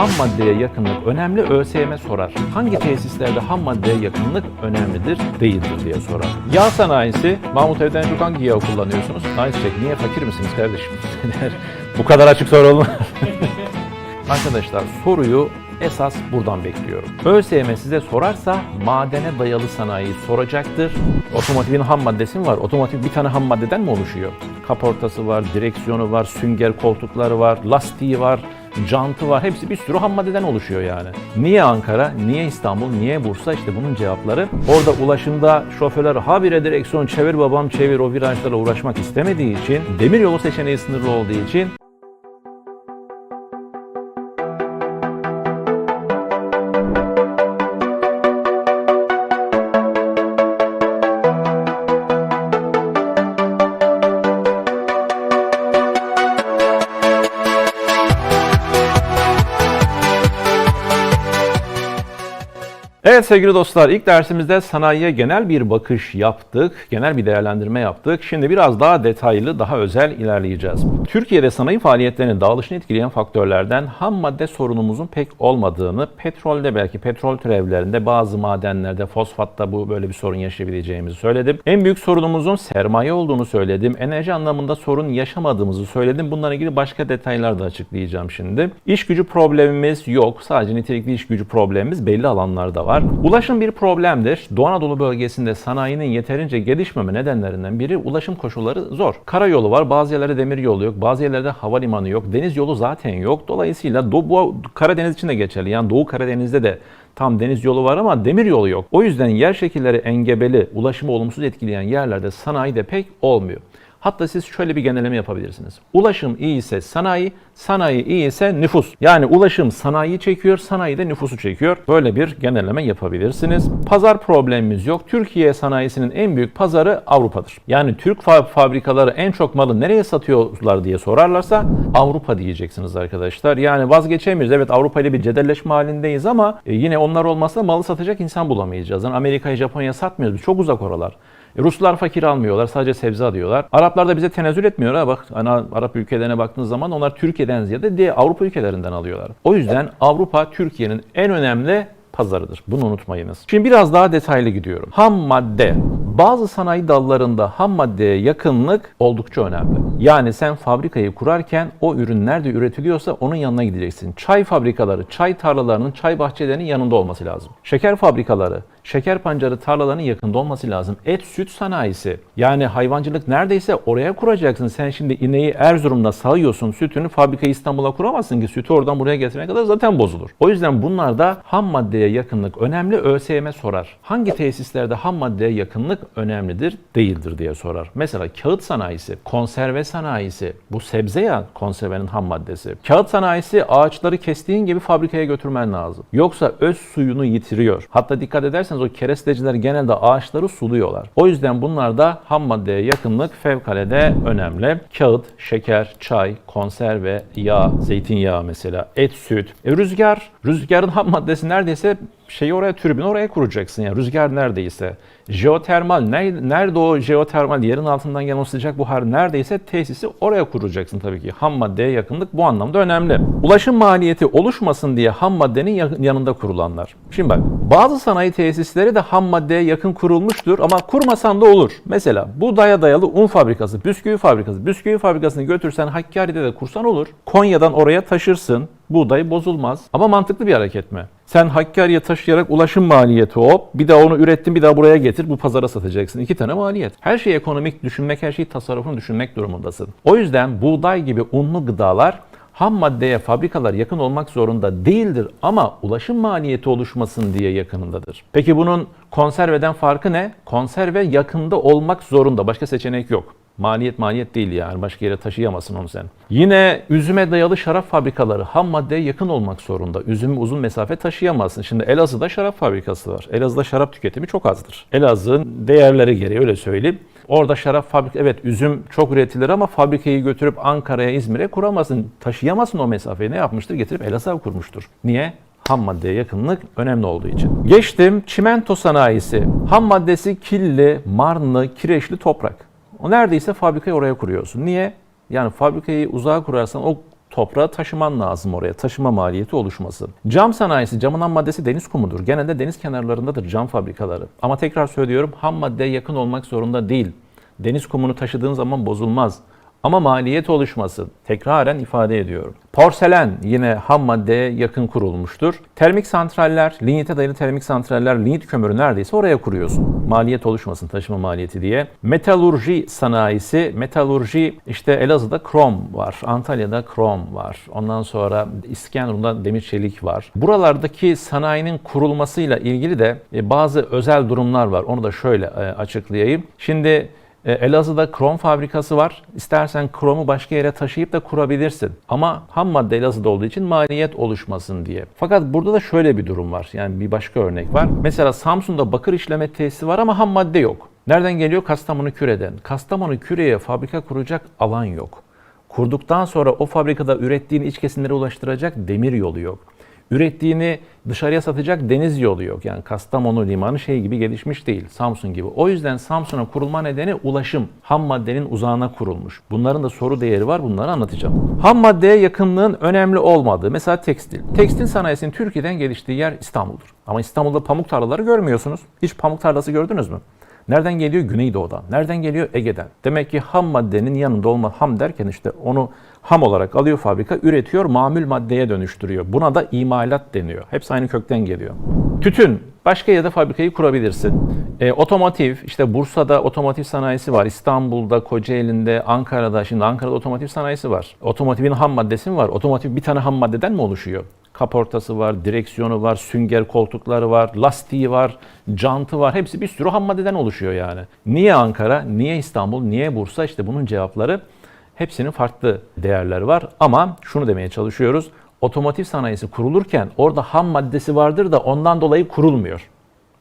Ham maddeye yakınlık önemli ÖSYM sorar. Hangi tesislerde ham maddeye yakınlık önemlidir, değildir diye sorar. Yağ sanayisi, Mahmut Evden çok hangi yağı kullanıyorsunuz? Ayçiçek, niye fakir misiniz kardeşim? Bu kadar açık soru olmaz. Arkadaşlar soruyu esas buradan bekliyorum. ÖSYM size sorarsa madene dayalı sanayiyi soracaktır. Otomotivin ham maddesi mi var? Otomotiv bir tane ham maddeden mi oluşuyor? Kaportası var, direksiyonu var, sünger koltukları var, lastiği var, jantı var. Hepsi bir sürü ham maddeden oluşuyor yani. Niye Ankara, niye İstanbul, niye Bursa? İşte bunun cevapları. Orada ulaşımda şoförler habire direksiyon çevir babam çevir o virajlarla uğraşmak istemediği için, demiryolu seçeneği sınırlı olduğu için Evet sevgili dostlar ilk dersimizde sanayiye genel bir bakış yaptık, genel bir değerlendirme yaptık. Şimdi biraz daha detaylı, daha özel ilerleyeceğiz. Türkiye'de sanayi faaliyetlerinin dağılışını etkileyen faktörlerden ham madde sorunumuzun pek olmadığını, petrolde belki petrol türevlerinde bazı madenlerde, fosfatta bu böyle bir sorun yaşayabileceğimizi söyledim. En büyük sorunumuzun sermaye olduğunu söyledim. Enerji anlamında sorun yaşamadığımızı söyledim. Bunlarla ilgili başka detaylar da açıklayacağım şimdi. İş gücü problemimiz yok. Sadece nitelikli iş gücü problemimiz belli alanlarda var. Ulaşım bir problemdir. Doğu Anadolu bölgesinde sanayinin yeterince gelişmeme nedenlerinden biri ulaşım koşulları zor. Karayolu var, bazı yerlerde demir yolu yok, bazı yerlerde havalimanı yok, deniz yolu zaten yok. Dolayısıyla Doğu, Karadeniz için de geçerli. Yani Doğu Karadeniz'de de tam deniz yolu var ama demir yolu yok. O yüzden yer şekilleri engebeli, ulaşımı olumsuz etkileyen yerlerde sanayi de pek olmuyor. Hatta siz şöyle bir genelleme yapabilirsiniz. Ulaşım iyi ise sanayi, sanayi iyi ise nüfus. Yani ulaşım sanayi çekiyor, sanayi de nüfusu çekiyor. Böyle bir genelleme yapabilirsiniz. Pazar problemimiz yok. Türkiye sanayisinin en büyük pazarı Avrupa'dır. Yani Türk fa- fabrikaları en çok malı nereye satıyorlar diye sorarlarsa Avrupa diyeceksiniz arkadaşlar. Yani vazgeçemiyoruz. Evet Avrupa ile bir cedelleşme halindeyiz ama e, yine onlar olmazsa malı satacak insan bulamayacağız. Yani Amerika'ya, Japonya'ya satmıyoruz. Çok uzak oralar. E, Ruslar fakir almıyorlar, sadece sebze alıyorlar. Araplar da bize tenezzül etmiyor ha bak. Ana Arap ülkelerine baktığınız zaman onlar Türkiye'den ziyade diğer Avrupa ülkelerinden alıyorlar. O yüzden Avrupa Türkiye'nin en önemli pazarıdır. Bunu unutmayınız. Şimdi biraz daha detaylı gidiyorum. Ham madde. Bazı sanayi dallarında ham maddeye yakınlık oldukça önemli. Yani sen fabrikayı kurarken o ürün nerede üretiliyorsa onun yanına gideceksin. Çay fabrikaları, çay tarlalarının, çay bahçelerinin yanında olması lazım. Şeker fabrikaları, şeker pancarı tarlalarının yakında olması lazım. Et, süt sanayisi. Yani hayvancılık neredeyse oraya kuracaksın. Sen şimdi ineği Erzurum'da sağıyorsun, sütünü fabrikayı İstanbul'a kuramazsın ki sütü oradan buraya getirene kadar zaten bozulur. O yüzden bunlarda ham maddeye yakınlık önemli. ÖSYM sorar. Hangi tesislerde ham maddeye yakınlık önemlidir, değildir diye sorar. Mesela kağıt sanayisi, konserve sanayisi. Bu sebze ya konservenin ham maddesi. Kağıt sanayisi ağaçları kestiğin gibi fabrikaya götürmen lazım. Yoksa öz suyunu yitiriyor. Hatta dikkat ederseniz o keresteciler genelde ağaçları suluyorlar. O yüzden bunlarda ham maddeye yakınlık fevkalade önemli. Kağıt, şeker, çay, konserve, yağ, zeytinyağı mesela, et, süt. E, rüzgar, rüzgarın ham maddesi neredeyse it şeyi oraya, türbini oraya kuracaksın. Yani rüzgar neredeyse. Jeotermal, ne- nerede o jeotermal, yerin altından gelen o sıcak buhar neredeyse tesisi oraya kuracaksın tabii ki. Ham maddeye yakınlık bu anlamda önemli. Ulaşım maliyeti oluşmasın diye ham maddenin ya- yanında kurulanlar. Şimdi bak, bazı sanayi tesisleri de ham maddeye yakın kurulmuştur ama kurmasan da olur. Mesela buğdaya dayalı un fabrikası, bisküvi fabrikası. Bisküvi fabrikasını götürsen Hakkari'de de kursan olur. Konya'dan oraya taşırsın. Buğday bozulmaz. Ama mantıklı bir hareket mi? Sen Hakkari'ye taşıyarak ulaşım maliyeti hop. Bir daha onu ürettin bir daha buraya getir bu pazara satacaksın. İki tane maliyet. Her şeyi ekonomik düşünmek, her şeyi tasarrufunu düşünmek durumundasın. O yüzden buğday gibi unlu gıdalar ham maddeye fabrikalar yakın olmak zorunda değildir ama ulaşım maliyeti oluşmasın diye yakınındadır. Peki bunun konserveden farkı ne? Konserve yakında olmak zorunda. Başka seçenek yok. Maliyet maliyet değil yani. Başka yere taşıyamazsın onu sen. Yine üzüme dayalı şarap fabrikaları ham maddeye yakın olmak zorunda. Üzümü uzun mesafe taşıyamazsın. Şimdi Elazığ'da şarap fabrikası var. Elazığ'da şarap tüketimi çok azdır. Elazığ'ın değerleri gereği öyle söyleyeyim. Orada şarap fabrik evet üzüm çok üretilir ama fabrikayı götürüp Ankara'ya, İzmir'e kuramazsın. Taşıyamazsın o mesafeyi. Ne yapmıştır? Getirip Elazığ'a kurmuştur. Niye? ham maddeye yakınlık önemli olduğu için. Geçtim çimento sanayisi. Ham maddesi killi, marnlı, kireçli toprak. O neredeyse fabrikayı oraya kuruyorsun. Niye? Yani fabrikayı uzağa kurarsan o Toprağı taşıman lazım oraya. Taşıma maliyeti oluşması. Cam sanayisi, camın ham maddesi deniz kumudur. Genelde deniz kenarlarındadır cam fabrikaları. Ama tekrar söylüyorum ham maddeye yakın olmak zorunda değil. Deniz kumunu taşıdığın zaman bozulmaz. Ama maliyet oluşması tekraren ifade ediyorum. Porselen yine ham maddeye yakın kurulmuştur. Termik santraller, linyite dayalı termik santraller, linyit kömürü neredeyse oraya kuruyorsun. Maliyet oluşmasın, taşıma maliyeti diye. Metalurji sanayisi, metalurji işte Elazığ'da krom var, Antalya'da krom var. Ondan sonra İskenderun'da demir çelik var. Buralardaki sanayinin kurulmasıyla ilgili de e, bazı özel durumlar var. Onu da şöyle e, açıklayayım. Şimdi e, Elazığ'da krom fabrikası var. İstersen kromu başka yere taşıyıp da kurabilirsin. Ama ham madde Elazığ'da olduğu için maliyet oluşmasın diye. Fakat burada da şöyle bir durum var. Yani bir başka örnek var. Mesela Samsun'da bakır işleme tesisi var ama ham madde yok. Nereden geliyor? Kastamonu Küre'den. Kastamonu Küre'ye fabrika kuracak alan yok. Kurduktan sonra o fabrikada ürettiğini iç kesimlere ulaştıracak demir yolu yok ürettiğini dışarıya satacak deniz yolu yok. Yani Kastamonu limanı şey gibi gelişmiş değil. Samsun gibi. O yüzden Samsun'a kurulma nedeni ulaşım. Ham maddenin uzağına kurulmuş. Bunların da soru değeri var. Bunları anlatacağım. Ham maddeye yakınlığın önemli olmadığı. Mesela tekstil. Tekstil sanayisinin Türkiye'den geliştiği yer İstanbul'dur. Ama İstanbul'da pamuk tarlaları görmüyorsunuz. Hiç pamuk tarlası gördünüz mü? Nereden geliyor? Güneydoğu'dan. Nereden geliyor? Ege'den. Demek ki ham maddenin yanında olma ham derken işte onu ham olarak alıyor fabrika, üretiyor, mamül maddeye dönüştürüyor. Buna da imalat deniyor. Hepsi aynı kökten geliyor. Tütün. Başka yerde fabrikayı kurabilirsin. E, otomotiv, işte Bursa'da otomotiv sanayisi var. İstanbul'da, Kocaeli'nde, Ankara'da. Şimdi Ankara'da otomotiv sanayisi var. Otomotivin ham maddesi mi var? Otomotiv bir tane ham maddeden mi oluşuyor? Kaportası var, direksiyonu var, sünger koltukları var, lastiği var, jantı var. Hepsi bir sürü ham maddeden oluşuyor yani. Niye Ankara, niye İstanbul, niye Bursa? İşte bunun cevapları hepsinin farklı değerleri var. Ama şunu demeye çalışıyoruz. Otomotiv sanayisi kurulurken orada ham maddesi vardır da ondan dolayı kurulmuyor.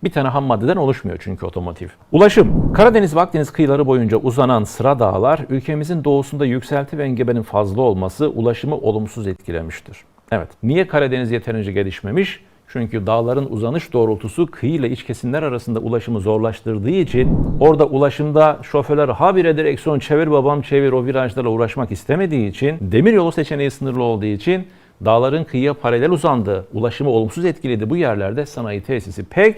Bir tane ham maddeden oluşmuyor çünkü otomotiv. Ulaşım. Karadeniz ve Akdeniz kıyıları boyunca uzanan sıra dağlar ülkemizin doğusunda yükselti ve engebenin fazla olması ulaşımı olumsuz etkilemiştir. Evet. Niye Karadeniz yeterince gelişmemiş? Çünkü dağların uzanış doğrultusu kıyı ile iç kesimler arasında ulaşımı zorlaştırdığı için orada ulaşımda şoförler habire direksiyon çevir babam çevir o virajlarla uğraşmak istemediği için demir yolu seçeneği sınırlı olduğu için dağların kıyıya paralel uzandığı ulaşımı olumsuz etkiledi bu yerlerde sanayi tesisi pek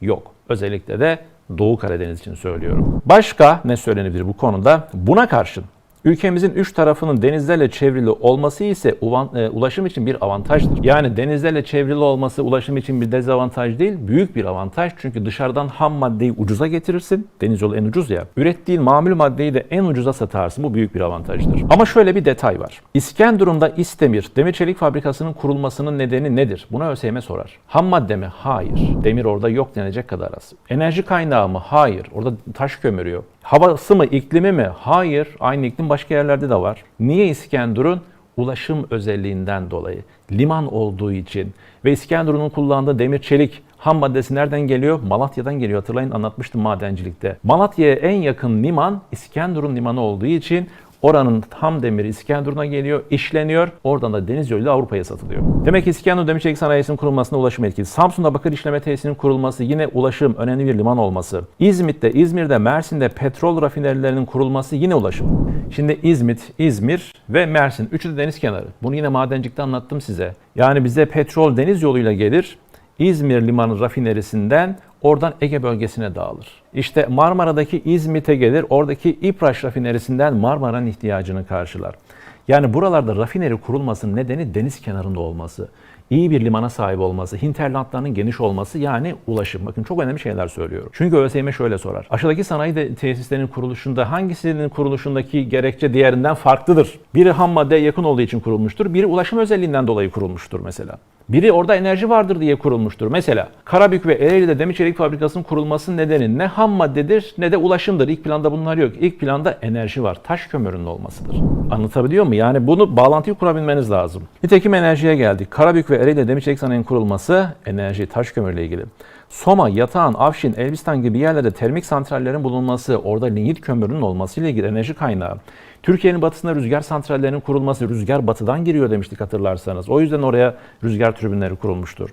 yok. Özellikle de Doğu Karadeniz için söylüyorum. Başka ne söylenebilir bu konuda? Buna karşın Ülkemizin üç tarafının denizlerle çevrili olması ise e, ulaşım için bir avantajdır. Yani denizlerle çevrili olması ulaşım için bir dezavantaj değil, büyük bir avantaj. Çünkü dışarıdan ham maddeyi ucuza getirirsin. Deniz yolu en ucuz ya. Ürettiğin mamül maddeyi de en ucuza satarsın. Bu büyük bir avantajdır. Ama şöyle bir detay var. İskenderun'da İstemir demir çelik fabrikasının kurulmasının nedeni nedir? Buna ÖSYM sorar. Ham madde mi? Hayır. Demir orada yok denecek kadar az. Enerji kaynağı mı? Hayır. Orada taş kömürüyor. Havası mı, iklimi mi? Hayır. Aynı iklim başka yerlerde de var. Niye İskenderun? Ulaşım özelliğinden dolayı. Liman olduğu için. Ve İskenderun'un kullandığı demir çelik ham maddesi nereden geliyor? Malatya'dan geliyor. Hatırlayın anlatmıştım madencilikte. Malatya'ya en yakın liman İskenderun limanı olduğu için Oranın tam demiri İskenderun'a geliyor, işleniyor. Oradan da deniz yoluyla Avrupa'ya satılıyor. Demek ki İskenderun demir çelik sanayisinin kurulmasında ulaşım etkili. Samsun'da bakır işleme tesisinin kurulması yine ulaşım, önemli bir liman olması. İzmit'te, İzmir'de, Mersin'de petrol rafinerilerinin kurulması yine ulaşım. Şimdi İzmit, İzmir ve Mersin. Üçü de deniz kenarı. Bunu yine madencikte anlattım size. Yani bize petrol deniz yoluyla gelir. İzmir limanı rafinerisinden oradan Ege bölgesine dağılır. İşte Marmara'daki İzmit'e gelir, oradaki İpraş rafinerisinden Marmara'nın ihtiyacını karşılar. Yani buralarda rafineri kurulmasının nedeni deniz kenarında olması, iyi bir limana sahip olması, hinterlandlarının geniş olması yani ulaşım. Bakın çok önemli şeyler söylüyorum. Çünkü ÖSYM şöyle sorar. Aşağıdaki sanayi de tesislerinin kuruluşunda hangisinin kuruluşundaki gerekçe diğerinden farklıdır? Biri ham maddeye yakın olduğu için kurulmuştur, biri ulaşım özelliğinden dolayı kurulmuştur mesela. Biri orada enerji vardır diye kurulmuştur. Mesela Karabük ve Ereğli'de demir çelik fabrikasının kurulmasının nedeni ne ham maddedir ne de ulaşımdır. İlk planda bunlar yok. İlk planda enerji var. Taş kömürünün olmasıdır. Anlatabiliyor mu? Yani bunu bağlantıyı kurabilmeniz lazım. Nitekim enerjiye geldik. Karabük ve Ereğli'de demir çelik sanayinin kurulması enerji, taş kömürle ilgili. Soma, Yatağan, Afşin, Elbistan gibi yerlerde termik santrallerin bulunması, orada linyit kömürünün olması ile ilgili enerji kaynağı. Türkiye'nin batısında rüzgar santrallerinin kurulması, rüzgar batıdan giriyor demiştik hatırlarsanız. O yüzden oraya rüzgar türbinleri kurulmuştur.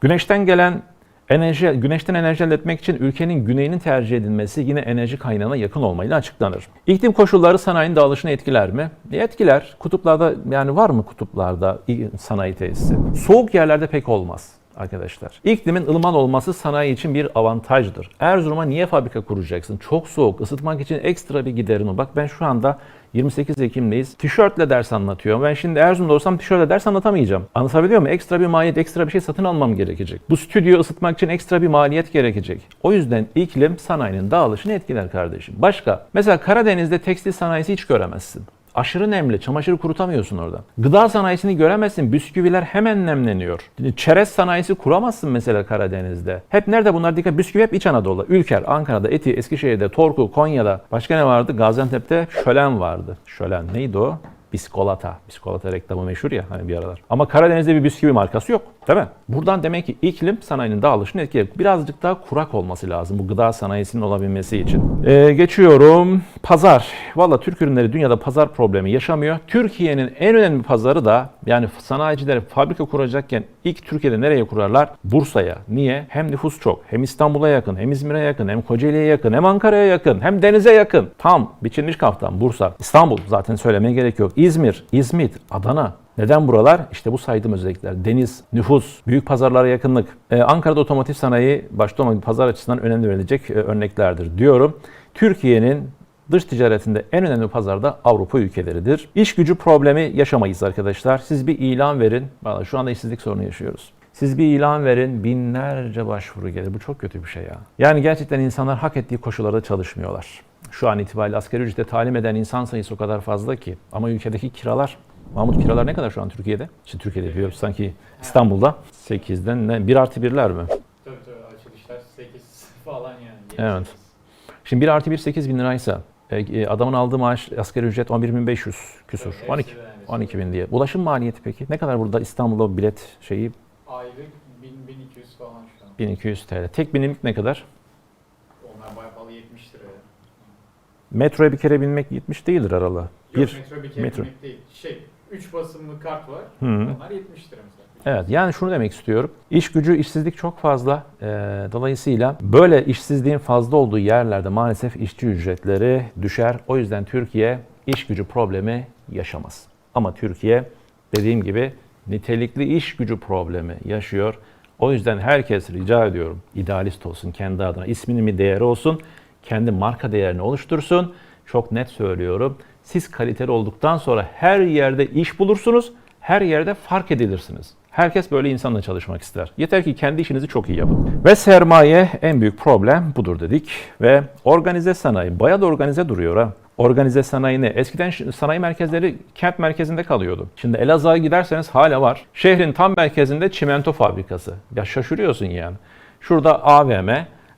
Güneşten gelen Enerji, güneşten enerji elde etmek için ülkenin güneyinin tercih edilmesi yine enerji kaynağına yakın olmayla açıklanır. İklim koşulları sanayinin dağılışını etkiler mi? E, Etkiler. Kutuplarda yani var mı kutuplarda sanayi tesisi? Soğuk yerlerde pek olmaz arkadaşlar. İklimin ılıman olması sanayi için bir avantajdır. Erzurum'a niye fabrika kuracaksın? Çok soğuk. Isıtmak için ekstra bir giderin o. Bak ben şu anda 28 Ekim'deyiz. Tişörtle ders anlatıyorum. Ben şimdi Erzurum'da olsam tişörtle ders anlatamayacağım. Anlatabiliyor muyum? Ekstra bir maliyet, ekstra bir şey satın almam gerekecek. Bu stüdyoyu ısıtmak için ekstra bir maliyet gerekecek. O yüzden iklim sanayinin dağılışını etkiler kardeşim. Başka? Mesela Karadeniz'de tekstil sanayisi hiç göremezsin. Aşırı nemli, çamaşırı kurutamıyorsun orada. Gıda sanayisini göremezsin, bisküviler hemen nemleniyor. Çerez sanayisi kuramazsın mesela Karadeniz'de. Hep nerede bunlar dikkat? Bisküvi hep İç Anadolu. Ülker, Ankara'da, Eti, Eskişehir'de, Torku, Konya'da. Başka ne vardı? Gaziantep'te şölen vardı. Şölen neydi o? Biskolata. Biskolata reklamı meşhur ya hani bir aralar. Ama Karadeniz'de bir bisküvi markası yok. Değil mi? Buradan demek ki iklim sanayinin dağılışını etkiliyor. Birazcık daha kurak olması lazım bu gıda sanayisinin olabilmesi için. Ee, geçiyorum. Pazar. Valla Türk ürünleri dünyada pazar problemi yaşamıyor. Türkiye'nin en önemli pazarı da yani sanayiciler fabrika kuracakken ilk Türkiye'de nereye kurarlar? Bursa'ya. Niye? Hem nüfus çok. Hem İstanbul'a yakın, hem İzmir'e yakın, hem Kocaeli'ye yakın, hem Ankara'ya yakın, hem denize yakın. Tam biçilmiş kaftan Bursa. İstanbul zaten söylemeye gerek yok. İzmir, İzmit, Adana, neden buralar? İşte bu saydığım özellikler. Deniz, nüfus, büyük pazarlara yakınlık. Ee, Ankara'da otomotiv sanayi başta olmak pazar açısından önemli verilecek e, örneklerdir diyorum. Türkiye'nin dış ticaretinde en önemli pazar da Avrupa ülkeleridir. İş gücü problemi yaşamayız arkadaşlar. Siz bir ilan verin. Vallahi şu anda işsizlik sorunu yaşıyoruz. Siz bir ilan verin, binlerce başvuru gelir. Bu çok kötü bir şey ya. Yani gerçekten insanlar hak ettiği koşullarda çalışmıyorlar. Şu an itibariyle asgari ücrete talim eden insan sayısı o kadar fazla ki. Ama ülkedeki kiralar Mahmut kiralar ne kadar şu an Türkiye'de? İşte Türkiye'de diyor sanki İstanbul'da 8'den ne? 1 artı 1'ler mi? Tabii tabii açılışlar 8 falan yani. Evet. Şimdi 1 artı 1 8 bin liraysa e, e, adamın aldığı maaş asgari ücret 11.500 küsur. Tabii, 12, hepsi de yani. 12 bin diye. Ulaşım maliyeti peki? Ne kadar burada İstanbul'da bilet şeyi Aylık 1000 1200 falan şu an. 1200 TL. Tek binimlik ne kadar? Onlar bayağı pahalı 70 lira. Metroya bir kere binmek 70 değildir aralı. Yok Bir, metro bir kere metro. binmek değil. Şey 3 basımlı kart var. Hı. Onlar 70 lira mesela. Evet yani şunu demek istiyorum. İş gücü, işsizlik çok fazla. Ee, dolayısıyla böyle işsizliğin fazla olduğu yerlerde maalesef işçi ücretleri düşer. O yüzden Türkiye iş gücü problemi yaşamaz. Ama Türkiye dediğim gibi nitelikli iş gücü problemi yaşıyor. O yüzden herkes rica ediyorum idealist olsun kendi adına. isminin bir değeri olsun. Kendi marka değerini oluştursun. Çok net söylüyorum. Siz kaliteli olduktan sonra her yerde iş bulursunuz. Her yerde fark edilirsiniz. Herkes böyle insanla çalışmak ister. Yeter ki kendi işinizi çok iyi yapın. Ve sermaye en büyük problem budur dedik. Ve organize sanayi bayağı da organize duruyor ha. Organize sanayi ne? Eskiden sanayi merkezleri kent merkezinde kalıyordu. Şimdi Elazığ'a giderseniz hala var. Şehrin tam merkezinde çimento fabrikası. Ya şaşırıyorsun yani. Şurada AVM,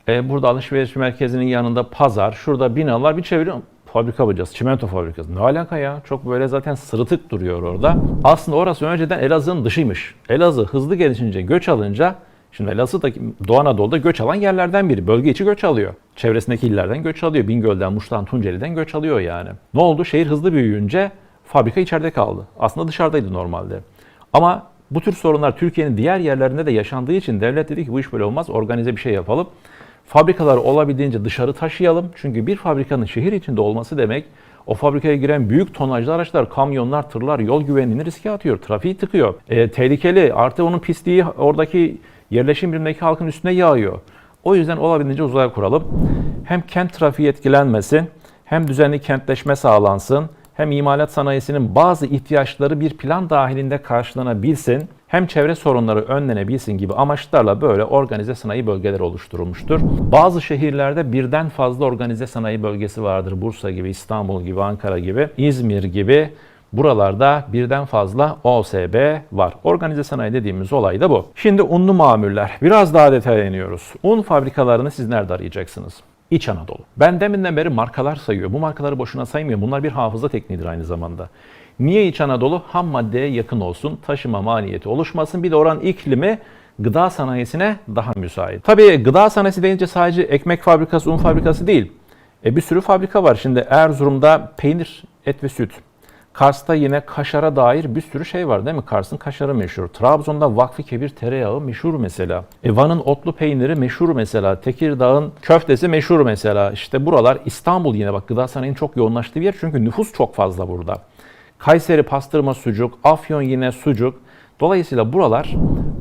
e, burada alışveriş merkezinin yanında pazar, şurada binalar bir çeviriyorum. Fabrika yapacağız, çimento fabrikası. Ne alaka ya? Çok böyle zaten sırıtık duruyor orada. Aslında orası önceden Elazığ'ın dışıymış. Elazığ hızlı gelişince, göç alınca Şimdi Elazığ'daki Doğu Anadolu'da göç alan yerlerden biri. Bölge içi göç alıyor. Çevresindeki illerden göç alıyor. Bingöl'den, Muş'tan, Tunceli'den göç alıyor yani. Ne oldu? Şehir hızlı büyüyünce fabrika içeride kaldı. Aslında dışarıdaydı normalde. Ama bu tür sorunlar Türkiye'nin diğer yerlerinde de yaşandığı için devlet dedi ki bu iş böyle olmaz. Organize bir şey yapalım. Fabrikaları olabildiğince dışarı taşıyalım. Çünkü bir fabrikanın şehir içinde olması demek o fabrikaya giren büyük tonajlı araçlar, kamyonlar, tırlar yol güvenliğini riske atıyor. Trafiği tıkıyor. E, tehlikeli. Artı onun pisliği oradaki yerleşim birimindeki halkın üstüne yağıyor. O yüzden olabildiğince uzaya kuralım. Hem kent trafiği etkilenmesin, hem düzenli kentleşme sağlansın, hem imalat sanayisinin bazı ihtiyaçları bir plan dahilinde karşılanabilsin, hem çevre sorunları önlenebilsin gibi amaçlarla böyle organize sanayi bölgeleri oluşturulmuştur. Bazı şehirlerde birden fazla organize sanayi bölgesi vardır. Bursa gibi, İstanbul gibi, Ankara gibi, İzmir gibi Buralarda birden fazla OSB var. Organize sanayi dediğimiz olay da bu. Şimdi unlu mamuller. Biraz daha detaya. Un fabrikalarını siz nerede arayacaksınız? İç Anadolu. Ben deminden beri markalar sayıyor. Bu markaları boşuna saymıyor. Bunlar bir hafıza tekniğidir aynı zamanda. Niye İç Anadolu? Ham maddeye yakın olsun, taşıma maliyeti oluşmasın. Bir de oran iklimi gıda sanayisine daha müsait. Tabii gıda sanayisi deyince sadece ekmek fabrikası, un fabrikası değil. E bir sürü fabrika var. Şimdi Erzurum'da peynir, et ve süt. Kars'ta yine kaşara dair bir sürü şey var değil mi? Kars'ın kaşarı meşhur. Trabzon'da Vakfı Kebir tereyağı meşhur mesela. E, Van'ın otlu peyniri meşhur mesela. Tekirdağ'ın köftesi meşhur mesela. İşte buralar İstanbul yine bak gıda sanayinin çok yoğunlaştığı bir yer çünkü nüfus çok fazla burada. Kayseri pastırma sucuk, Afyon yine sucuk. Dolayısıyla buralar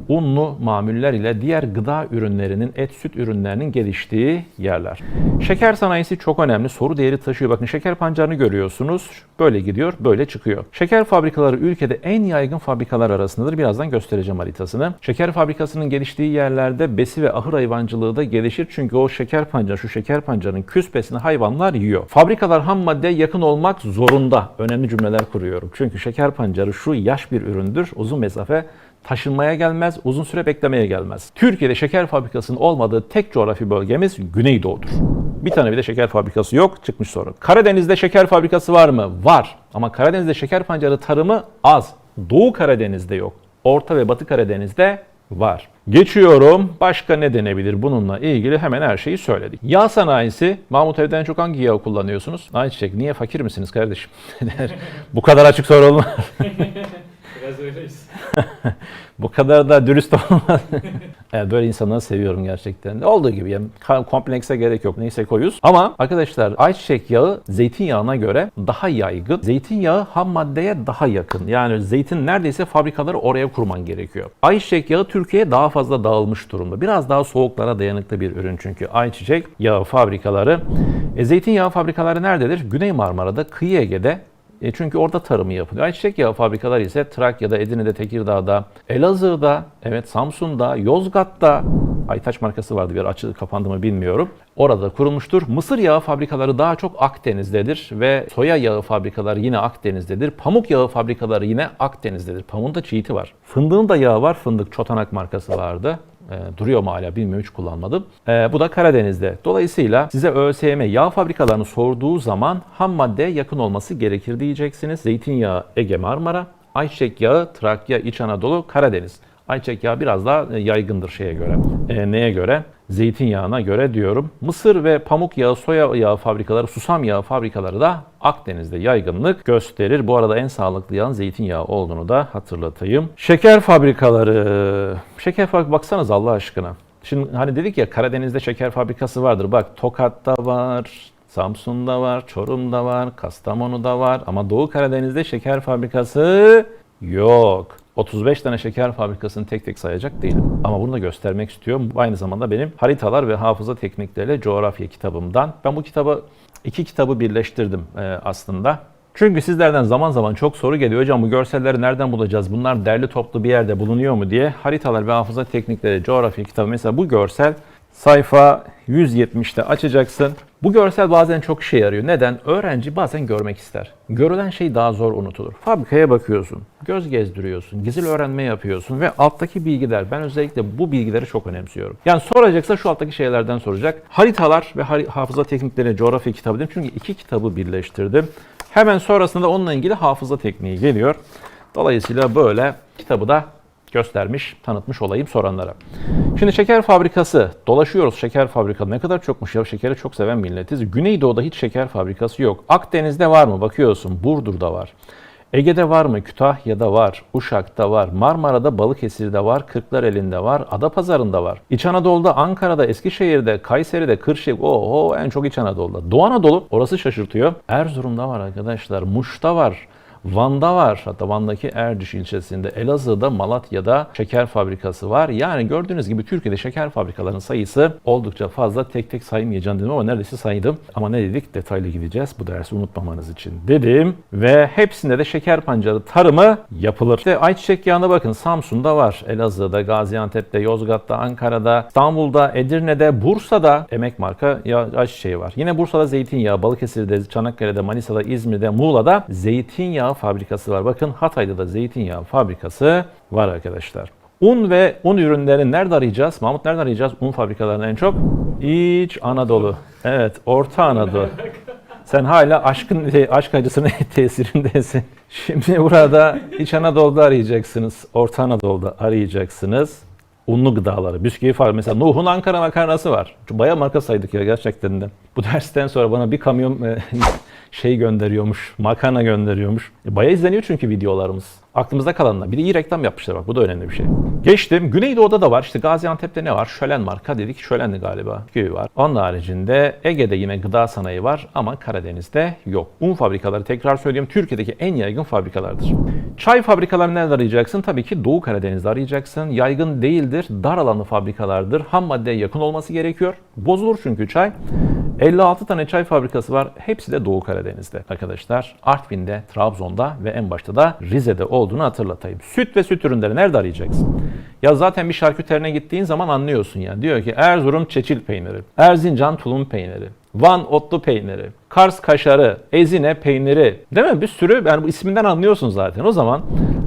unlu mamuller ile diğer gıda ürünlerinin, et süt ürünlerinin geliştiği yerler. Şeker sanayisi çok önemli. Soru değeri taşıyor. Bakın şeker pancarını görüyorsunuz. Böyle gidiyor, böyle çıkıyor. Şeker fabrikaları ülkede en yaygın fabrikalar arasındadır. Birazdan göstereceğim haritasını. Şeker fabrikasının geliştiği yerlerde besi ve ahır hayvancılığı da gelişir. Çünkü o şeker pancarı, şu şeker pancarının küspesini hayvanlar yiyor. Fabrikalar ham maddeye yakın olmak zorunda. Önemli cümleler kuruyorum. Çünkü şeker pancarı şu yaş bir üründür. Uzun mesafe taşınmaya gelmez, uzun süre beklemeye gelmez. Türkiye'de şeker fabrikasının olmadığı tek coğrafi bölgemiz Güneydoğu'dur. Bir tane bile şeker fabrikası yok, çıkmış sorun. Karadeniz'de şeker fabrikası var mı? Var. Ama Karadeniz'de şeker pancarı tarımı az. Doğu Karadeniz'de yok. Orta ve Batı Karadeniz'de var. Geçiyorum. Başka ne denebilir bununla ilgili hemen her şeyi söyledik. Yağ sanayisi. Mahmut evden çok hangi yağı kullanıyorsunuz? Ayçiçek niye fakir misiniz kardeşim? Bu kadar açık soru olmaz. Biraz öyleyiz. Bu kadar da dürüst olmaz. evet, böyle insanları seviyorum gerçekten. Olduğu gibi yani komplekse gerek yok. Neyse koyuz. Ama arkadaşlar ayçiçek yağı zeytinyağına göre daha yaygın. Zeytinyağı ham maddeye daha yakın. Yani zeytin neredeyse fabrikaları oraya kurman gerekiyor. Ayçiçek yağı Türkiye'ye daha fazla dağılmış durumda. Biraz daha soğuklara dayanıklı bir ürün çünkü ayçiçek yağı fabrikaları. E, zeytinyağı fabrikaları nerededir? Güney Marmara'da, Kıyı Ege'de e çünkü orada tarımı yapılıyor. Ayçiçek yağı fabrikaları ise Trakya'da, Edirne'de, Tekirdağ'da, Elazığ'da, evet Samsun'da, Yozgat'ta, Aytaç markası vardı bir açı kapandı mı bilmiyorum. Orada kurulmuştur. Mısır yağı fabrikaları daha çok Akdeniz'dedir ve soya yağı fabrikaları yine Akdeniz'dedir. Pamuk yağı fabrikaları yine Akdeniz'dedir. Pamuğun da çiğiti var. Fındığın da yağı var. Fındık Çotanak markası vardı. E, duruyor mu hala bilmiyorum hiç kullanmadım. E, bu da Karadeniz'de. Dolayısıyla size ÖSYM yağ fabrikalarını sorduğu zaman ham maddeye yakın olması gerekir diyeceksiniz. Zeytinyağı Ege Marmara, ayçiçek yağı Trakya, İç Anadolu, Karadeniz. Ayçiçek yağı biraz daha e, yaygındır şeye göre. E, neye göre? Zeytinyağına göre diyorum. Mısır ve pamuk yağı, soya yağı fabrikaları, susam yağı fabrikaları da Akdeniz'de yaygınlık gösterir. Bu arada en sağlıklı yağın zeytinyağı olduğunu da hatırlatayım. Şeker fabrikaları. Şeker fabrikası baksanız Allah aşkına. Şimdi hani dedik ya Karadeniz'de şeker fabrikası vardır. Bak Tokat'ta var, Samsun'da var, Çorum'da var, Kastamonu'da var. Ama Doğu Karadeniz'de şeker fabrikası yok. 35 tane şeker fabrikasını tek tek sayacak değilim. Ama bunu da göstermek istiyorum. Aynı zamanda benim haritalar ve hafıza teknikleriyle coğrafya kitabımdan. Ben bu kitabı, iki kitabı birleştirdim e, aslında. Çünkü sizlerden zaman zaman çok soru geliyor. Hocam bu görselleri nereden bulacağız? Bunlar derli toplu bir yerde bulunuyor mu diye. Haritalar ve hafıza teknikleri coğrafya kitabı. Mesela bu görsel sayfa 170'te açacaksın. Bu görsel bazen çok işe yarıyor. Neden? Öğrenci bazen görmek ister. Görülen şey daha zor unutulur. Fabrikaya bakıyorsun, göz gezdiriyorsun, gizli öğrenme yapıyorsun ve alttaki bilgiler, ben özellikle bu bilgileri çok önemsiyorum. Yani soracaksa şu alttaki şeylerden soracak. Haritalar ve hafıza teknikleri coğrafya kitabı dedim. Çünkü iki kitabı birleştirdim. Hemen sonrasında onunla ilgili hafıza tekniği geliyor. Dolayısıyla böyle kitabı da göstermiş, tanıtmış olayım soranlara. Şimdi şeker fabrikası, dolaşıyoruz şeker fabrikası. Ne kadar çokmuş ya, şekeri çok seven milletiz. Güneydoğu'da hiç şeker fabrikası yok. Akdeniz'de var mı? Bakıyorsun, Burdur'da var. Ege'de var mı? Kütahya'da var, Uşak'ta var, Marmara'da, Balıkesir'de var, Kırklareli'nde var, Adapazarı'nda var. İç Anadolu'da, Ankara'da, Eskişehir'de, Kayseri'de, Kırşehir, oho en çok İç Anadolu'da. Doğu Anadolu, orası şaşırtıyor. Erzurum'da var arkadaşlar, Muş'ta var. Van'da var. Hatta Van'daki Erciş ilçesinde, Elazığ'da, Malatya'da şeker fabrikası var. Yani gördüğünüz gibi Türkiye'de şeker fabrikalarının sayısı oldukça fazla. Tek tek saymayacağım dedim ama neredeyse saydım. Ama ne dedik? Detaylı gideceğiz bu dersi unutmamanız için dedim. Ve hepsinde de şeker pancarı tarımı yapılır. İşte ayçiçek yağına bakın Samsun'da var. Elazığ'da, Gaziantep'te, Yozgat'ta, Ankara'da, İstanbul'da, Edirne'de, Bursa'da emek marka yağ, ayçiçeği var. Yine Bursa'da zeytinyağı, Balıkesir'de, Çanakkale'de, Manisa'da, İzmir'de, Muğla'da zeytinyağı fabrikası var. Bakın Hatay'da da zeytinyağı fabrikası var arkadaşlar. Un ve un ürünlerini nerede arayacağız? Mahmut nerede arayacağız? Un fabrikalarını en çok? İç Anadolu. Evet, Orta Anadolu. Sen hala aşkın aşk acısının tesirindesin. Şimdi burada İç Anadolu'da arayacaksınız. Orta Anadolu'da arayacaksınız. Unlu gıdaları, bisküvi falan. Mesela Nuh'un Ankara makarnası var. Bayağı marka saydık ya gerçekten de. Bu dersten sonra bana bir kamyon e, şey gönderiyormuş, makarna gönderiyormuş. E, bayağı izleniyor çünkü videolarımız. Aklımızda kalanlar. Bir de iyi reklam yapmışlar bak bu da önemli bir şey. Geçtim. Güneydoğu'da da var. İşte Gaziantep'te ne var? Şölen marka dedik. Şölenli galiba. Köyü var. Onun haricinde Ege'de yine gıda sanayi var ama Karadeniz'de yok. Un fabrikaları tekrar söyleyeyim Türkiye'deki en yaygın fabrikalardır. Çay fabrikalarını nerede arayacaksın? Tabii ki Doğu Karadeniz'de arayacaksın. Yaygın değildir. Dar alanlı fabrikalardır. Ham maddeye yakın olması gerekiyor. Bozulur çünkü çay. 56 tane çay fabrikası var. Hepsi de Doğu Karadeniz'de arkadaşlar. Artvin'de, Trabzon'da ve en başta da Rize'de olduğunu hatırlatayım. Süt ve süt ürünleri nerede arayacaksın? Ya zaten bir şarküterine gittiğin zaman anlıyorsun ya. Diyor ki Erzurum çeçil peyniri, Erzincan tulum peyniri, Van otlu peyniri, Kars kaşarı, Ezine peyniri. Değil mi? Bir sürü yani bu isminden anlıyorsun zaten. O zaman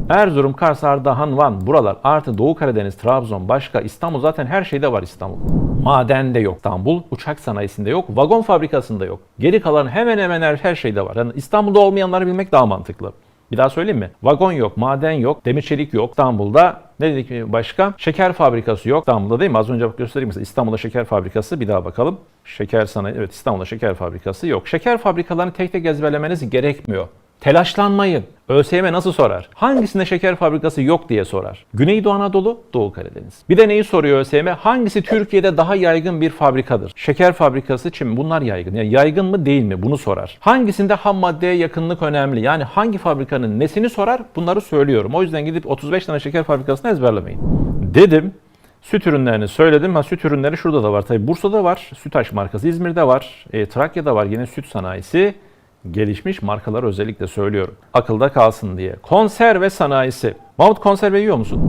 Erzurum, Kars, Ardahan, Van buralar artı Doğu Karadeniz, Trabzon, başka İstanbul zaten her şeyde var İstanbul. Madende yok İstanbul, uçak sanayisinde yok, vagon fabrikasında yok. Geri kalan hemen hemen her, her şeyde var. Yani İstanbul'da olmayanları bilmek daha mantıklı. Bir daha söyleyeyim mi? Vagon yok, maden yok, demir çelik yok İstanbul'da. Ne dedik başka? Şeker fabrikası yok İstanbul'da değil mi? Az önce bak göstereyim mesela İstanbul'da şeker fabrikası bir daha bakalım. Şeker sanayi, evet İstanbul'da şeker fabrikası yok. Şeker fabrikalarını tek tek ezberlemeniz gerekmiyor. Telaşlanmayın. ÖSYM nasıl sorar? Hangisinde şeker fabrikası yok diye sorar. Güneydoğu Anadolu, Doğu Karadeniz. Bir de neyi soruyor ÖSYM? Hangisi Türkiye'de daha yaygın bir fabrikadır? Şeker fabrikası, çim bunlar yaygın. Yani yaygın mı değil mi? Bunu sorar. Hangisinde ham maddeye yakınlık önemli? Yani hangi fabrikanın nesini sorar? Bunları söylüyorum. O yüzden gidip 35 tane şeker fabrikasını ezberlemeyin. Dedim. Süt ürünlerini söyledim. Ha, süt ürünleri şurada da var. Tabii Bursa'da var. Sütaş markası İzmir'de var. E, Trakya'da var. Yine süt sanayisi gelişmiş markalar özellikle söylüyorum. Akılda kalsın diye. Konserve sanayisi. Mahmut konserve yiyor musun?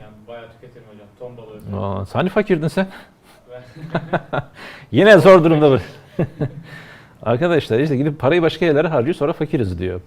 Yani bayağı tüketirim hocam. Ton balığı. Aa, sen hani fakirdin sen? Yine zor durumda bu. Arkadaşlar işte gidip parayı başka yerlere harcıyor sonra fakiriz diyor.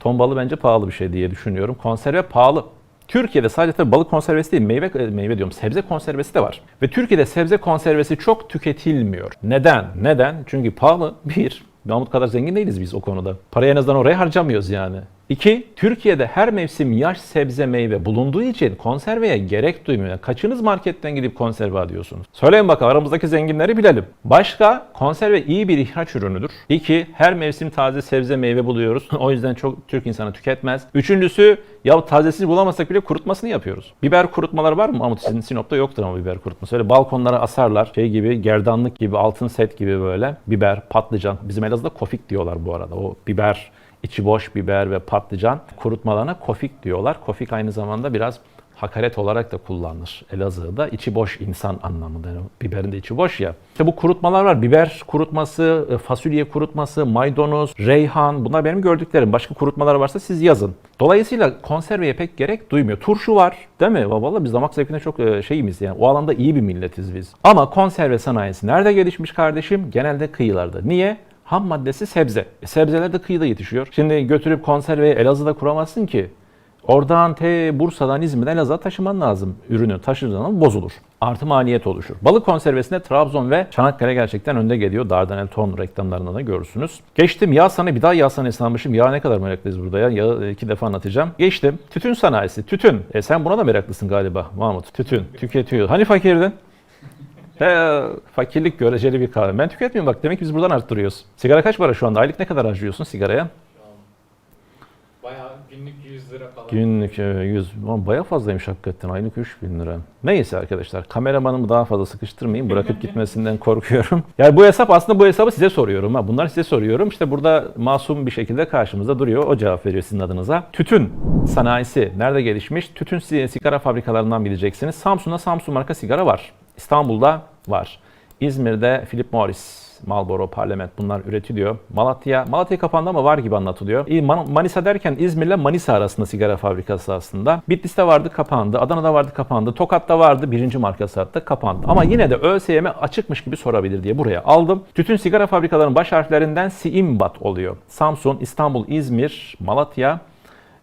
Ton balığı bence pahalı bir şey diye düşünüyorum. Konserve pahalı. Türkiye'de sadece tabii balık konservesi değil, meyve e, meyve diyorum, sebze konservesi de var. Ve Türkiye'de sebze konservesi çok tüketilmiyor. Neden? Neden? Çünkü pahalı. Bir, Mahmut kadar zengin değiliz biz o konuda. Parayı en azından oraya harcamıyoruz yani. İki, Türkiye'de her mevsim yaş sebze meyve bulunduğu için konserveye gerek duymuyor. Kaçınız marketten gidip konserve alıyorsunuz? Söyleyin bakalım aramızdaki zenginleri bilelim. Başka, konserve iyi bir ihraç ürünüdür. İki, her mevsim taze sebze meyve buluyoruz. o yüzden çok Türk insanı tüketmez. Üçüncüsü, ya tazesini bulamasak bile kurutmasını yapıyoruz. Biber kurutmaları var mı? Mahmut sizin Sinop'ta yoktur ama biber kurutması. Öyle balkonlara asarlar. Şey gibi, gerdanlık gibi, altın set gibi böyle. Biber, patlıcan. Bizim Elazığ'da kofik diyorlar bu arada. O biber içi boş biber ve patlıcan kurutmalarına kofik diyorlar. Kofik aynı zamanda biraz hakaret olarak da kullanılır Elazığ'da. içi boş insan anlamında. Yani biberin de içi boş ya. İşte bu kurutmalar var. Biber kurutması, e, fasulye kurutması, maydanoz, reyhan. Bunlar benim gördüklerim. Başka kurutmalar varsa siz yazın. Dolayısıyla konserveye pek gerek duymuyor. Turşu var değil mi? Vallahi biz damak zevkine çok e, şeyimiz yani. O alanda iyi bir milletiz biz. Ama konserve sanayisi nerede gelişmiş kardeşim? Genelde kıyılarda. Niye? Ham maddesi sebze. E, sebzeler de kıyıda yetişiyor. Şimdi götürüp konserveyi Elazığ'da kuramazsın ki. Oradan te Bursa'dan İzmir'den Elazığ'a taşıman lazım. Ürünü taşıdığın zaman bozulur. Artı maliyet oluşur. Balık konservesinde Trabzon ve Çanakkale gerçekten önde geliyor. Dardanel ton reklamlarında da görürsünüz. Geçtim yağ sanayi. Bir daha yağ sanayisi almışım. Yağ ne kadar meraklıyız burada ya. Yağı iki defa anlatacağım. Geçtim. Tütün sanayisi. Tütün. E sen buna da meraklısın galiba Mahmut. Tütün. Tüketiyor. Hani fakirdin? He, fakirlik göreceli bir kahve. Ben tüketmiyorum bak demek ki biz buradan arttırıyoruz. Sigara kaç para şu anda? Aylık ne kadar harcıyorsun sigaraya? Bayağı günlük 100 lira falan. Günlük e, 100, Aman bayağı fazlaymış hakikaten aylık 3000 lira. Neyse arkadaşlar kameramanımı daha fazla sıkıştırmayayım bırakıp gitmesinden korkuyorum. Yani bu hesap aslında bu hesabı size soruyorum ha. Bunlar size soruyorum. İşte burada masum bir şekilde karşımızda duruyor. O cevap veriyor sizin adınıza. Tütün sanayisi nerede gelişmiş? Tütün si- sigara fabrikalarından bileceksiniz. Samsun'da Samsun marka sigara var. İstanbul'da var. İzmir'de Philip Morris, Marlboro, Parlament bunlar üretiliyor. Malatya, Malatya kapandı ama var gibi anlatılıyor. Manisa derken İzmir'le Manisa arasında sigara fabrikası aslında. Bitlis'te vardı kapandı, Adana'da vardı kapandı, Tokat'ta vardı birinci markası hatta kapandı. Ama yine de ÖSYM açıkmış gibi sorabilir diye buraya aldım. Tütün sigara fabrikalarının baş harflerinden Siimbat oluyor. Samsun, İstanbul, İzmir, Malatya,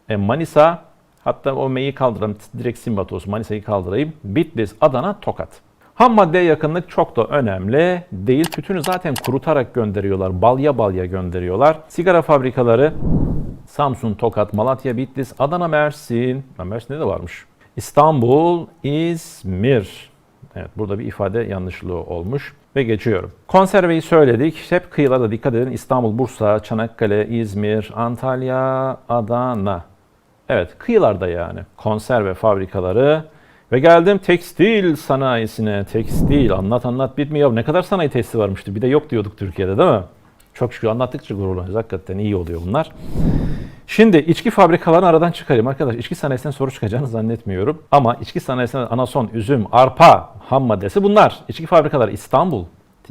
e, Manisa, hatta o M'yi kaldıralım, direkt Simbat olsun, Manisa'yı kaldırayım. Bitlis, Adana, Tokat. Ham maddeye yakınlık çok da önemli değil. Tütünü zaten kurutarak gönderiyorlar. Balya balya gönderiyorlar. Sigara fabrikaları Samsun, Tokat, Malatya, Bitlis, Adana, Mersin. Mersin'de de varmış. İstanbul, İzmir. Evet burada bir ifade yanlışlığı olmuş. ve geçiyorum. Konserveyi söyledik. Hep kıyılarda dikkat edin. İstanbul, Bursa, Çanakkale, İzmir, Antalya, Adana. Evet, kıyılarda yani. Konserve fabrikaları ve geldim tekstil sanayisine. Tekstil anlat anlat bitmiyor. Ne kadar sanayi tesisi varmıştı. Bir de yok diyorduk Türkiye'de değil mi? Çok şükür anlattıkça gururlanıyoruz. Hakikaten iyi oluyor bunlar. Şimdi içki fabrikalarını aradan çıkarayım arkadaş. İçki sanayisinden soru çıkacağını zannetmiyorum. Ama içki sanayisinden anason, üzüm, arpa, ham maddesi bunlar. İçki fabrikaları İstanbul,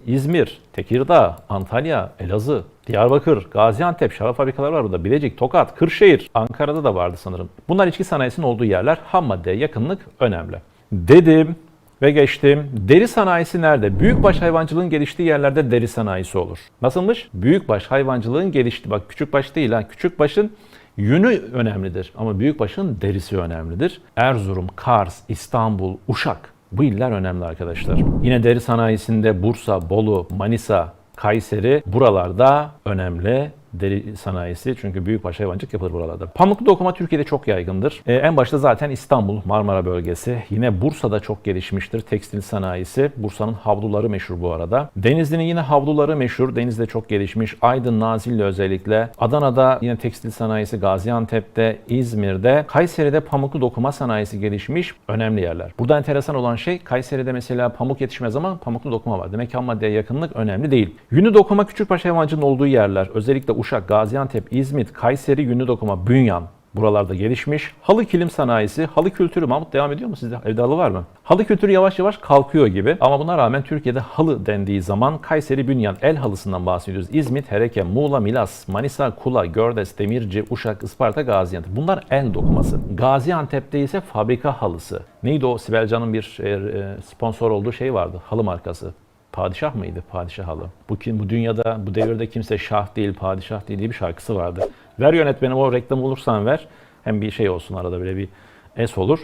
İzmir, Tekirdağ, Antalya, Elazığ, Diyarbakır, Gaziantep şarap fabrikaları var burada. Bilecik, Tokat, Kırşehir, Ankara'da da vardı sanırım. Bunlar içki sanayisinin olduğu yerler. Ham maddeye yakınlık önemli. Dedim ve geçtim. Deri sanayisi nerede? Büyükbaş hayvancılığın geliştiği yerlerde deri sanayisi olur. Nasılmış? Büyükbaş hayvancılığın geliştiği, bak küçükbaş değil ha, küçükbaşın yünü önemlidir ama büyükbaşın derisi önemlidir. Erzurum, Kars, İstanbul, Uşak bu iller önemli arkadaşlar. Yine deri sanayisinde Bursa, Bolu, Manisa, Kayseri buralarda önemli deri sanayisi çünkü büyükbaş hayvancılık yapılır buralarda. Pamuklu dokuma Türkiye'de çok yaygındır. Ee, en başta zaten İstanbul, Marmara bölgesi. Yine Bursa'da çok gelişmiştir tekstil sanayisi. Bursa'nın havluları meşhur bu arada. Denizli'nin yine havluları meşhur. Denizli'de çok gelişmiş. Aydın, Nazilli özellikle. Adana'da yine tekstil sanayisi, Gaziantep'te, İzmir'de, Kayseri'de pamuklu dokuma sanayisi gelişmiş. Önemli yerler. Burada enteresan olan şey Kayseri'de mesela pamuk yetişmez ama pamuklu dokuma var. Demek ki ham maddeye yakınlık önemli değil. Yünlü dokuma küçükbaş hayvancının olduğu yerler. Özellikle Uşak, Gaziantep, İzmit, Kayseri yünlü dokuma, Bünyan buralarda gelişmiş. Halı kilim sanayisi, halı kültürü Mahmut devam ediyor mu sizde? Evde halı var mı? Halı kültürü yavaş yavaş kalkıyor gibi ama buna rağmen Türkiye'de halı dendiği zaman Kayseri, Bünyan, el halısından bahsediyoruz. İzmit, Hereke, Muğla, Milas, Manisa, Kula, Gördes, Demirci, Uşak, Isparta, Gaziantep. Bunlar el dokuması. Gaziantep'te ise fabrika halısı. Neydi o Sibelcan'ın bir e, e, sponsor olduğu şey vardı. Halı markası. Padişah mıydı? Padişah halı. Bu, kim, bu dünyada, bu devirde kimse şah değil, padişah değil diye bir şarkısı vardı. Ver yönetmenim o reklam olursan ver. Hem bir şey olsun arada böyle bir es olur.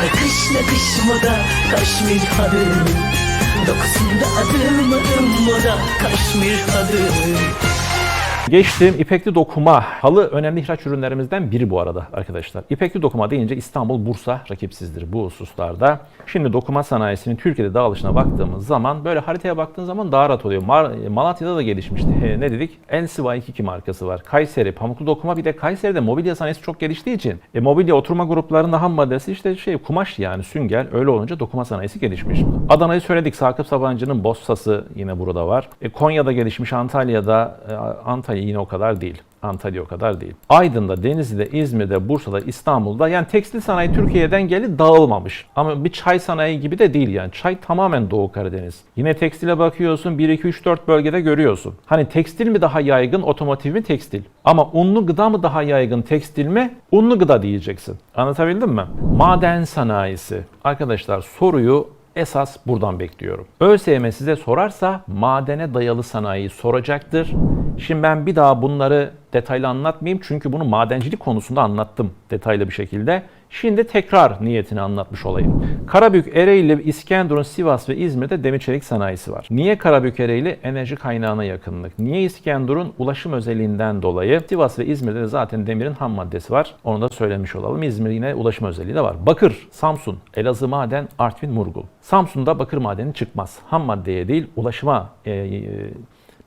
Nakış nakış moda Kaşmir halı Dokusunda adım adım moda Kaşmir halı Geçtim ipekli dokuma. Halı önemli ihraç ürünlerimizden biri bu arada arkadaşlar. İpekli dokuma deyince İstanbul, Bursa rakipsizdir bu hususlarda. Şimdi dokuma sanayisinin Türkiye'de dağılışına baktığımız zaman böyle haritaya baktığın zaman daha rahat oluyor. Mar- Malatya'da da gelişmişti. He, ne dedik? NCY22 markası var. Kayseri, pamuklu dokuma bir de Kayseri'de mobilya sanayisi çok geliştiği için e, mobilya oturma gruplarında ham maddesi işte şey kumaş yani sünger öyle olunca dokuma sanayisi gelişmiş. Adana'yı söyledik. Sakıp Sabancı'nın Bossası yine burada var. E, Konya'da gelişmiş, Antalya'da e, Antalya yine o kadar değil. Antalya o kadar değil. Aydın'da, Denizli'de, İzmir'de, Bursa'da, İstanbul'da yani tekstil sanayi Türkiye'den gelip dağılmamış. Ama bir çay sanayi gibi de değil yani. Çay tamamen Doğu Karadeniz. Yine tekstile bakıyorsun 1, 2, 3, 4 bölgede görüyorsun. Hani tekstil mi daha yaygın, otomotiv mi tekstil? Ama unlu gıda mı daha yaygın, tekstil mi? Unlu gıda diyeceksin. Anlatabildim mi? Maden sanayisi. Arkadaşlar soruyu Esas buradan bekliyorum. ÖSYM size sorarsa madene dayalı sanayi soracaktır. Şimdi ben bir daha bunları detaylı anlatmayayım çünkü bunu madencilik konusunda anlattım detaylı bir şekilde. Şimdi tekrar niyetini anlatmış olayım. Karabük, Ereğli, İskenderun, Sivas ve İzmir'de demir çelik sanayisi var. Niye Karabük, Ereğli? Enerji kaynağına yakınlık. Niye İskenderun? Ulaşım özelliğinden dolayı. Sivas ve İzmir'de de zaten demirin ham maddesi var. Onu da söylemiş olalım. İzmir yine ulaşım özelliği de var. Bakır, Samsun, Elazığ maden, Artvin, Murgul. Samsun'da bakır madeni çıkmaz. Ham maddeye değil ulaşıma e, e,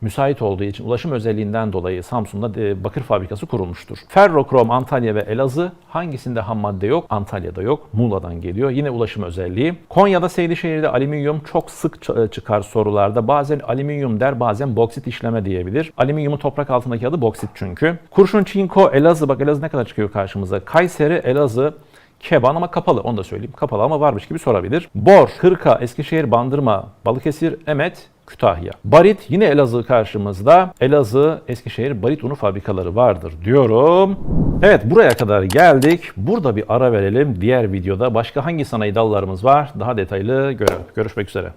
müsait olduğu için ulaşım özelliğinden dolayı Samsun'da e, bakır fabrikası kurulmuştur. Ferrokrom Antalya ve Elazığ hangisinde ham madde yok? Antalya'da yok. Muğla'dan geliyor. Yine ulaşım özelliği. Konya'da Seydişehir'de alüminyum çok sık ç- çıkar sorularda. Bazen alüminyum der bazen boksit işleme diyebilir. Alüminyumun toprak altındaki adı boksit çünkü. Kurşun Çinko Elazığ bak Elazığ ne kadar çıkıyor karşımıza. Kayseri Elazığ Keban ama kapalı onu da söyleyeyim. Kapalı ama varmış gibi sorabilir. Bor, Kırka, Eskişehir, Bandırma, Balıkesir, Emet, Kütahya. Barit yine Elazığ karşımızda. Elazığ, Eskişehir barit unu fabrikaları vardır diyorum. Evet buraya kadar geldik. Burada bir ara verelim. Diğer videoda başka hangi sanayi dallarımız var daha detaylı görelim. Görüşmek üzere.